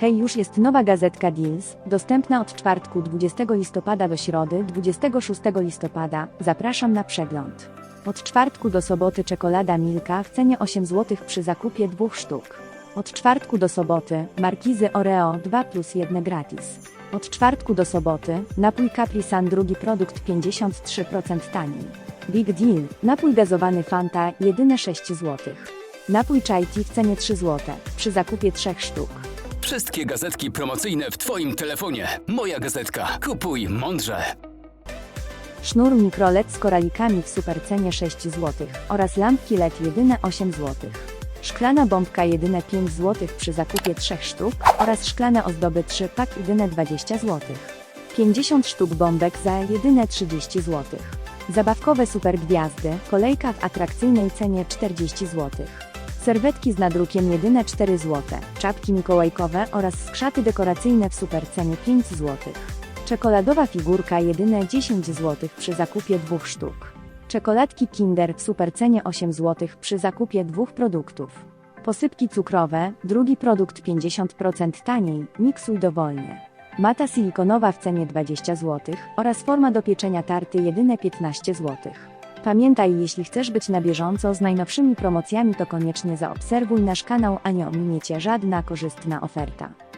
Hej, już jest nowa gazetka Deals, dostępna od czwartku 20 listopada do środy 26 listopada. Zapraszam na przegląd. Od czwartku do soboty czekolada Milka w cenie 8 zł przy zakupie dwóch sztuk. Od czwartku do soboty markizy Oreo 2 plus 1 gratis. Od czwartku do soboty napój Capri Sun drugi produkt 53% taniej. Big Deal napój gazowany Fanta jedyne 6 zł. Napój Chai Tea w cenie 3 zł przy zakupie 3 sztuk. Wszystkie gazetki promocyjne w Twoim telefonie. Moja gazetka. Kupuj mądrze. Sznur mikrolet z koralikami w supercenie 6 zł oraz lampki LED jedyne 8 zł. Szklana bombka jedyne 5 zł przy zakupie 3 sztuk oraz szklane ozdoby 3 pak jedyne 20 zł. 50 sztuk bombek za jedyne 30 zł. Zabawkowe super gwiazdy, kolejka w atrakcyjnej cenie 40 zł. Serwetki z nadrukiem jedyne 4 zł, czapki mikołajkowe oraz skrzaty dekoracyjne w supercenie 5 zł. Czekoladowa figurka jedyne 10 zł przy zakupie dwóch sztuk. Czekoladki Kinder w supercenie 8 zł przy zakupie dwóch produktów. Posypki cukrowe, drugi produkt 50% taniej, miksuj dowolnie. Mata silikonowa w cenie 20 zł oraz forma do pieczenia tarty jedyne 15 zł. Pamiętaj, jeśli chcesz być na bieżąco z najnowszymi promocjami, to koniecznie zaobserwuj nasz kanał, a nie ominiecie żadna korzystna oferta.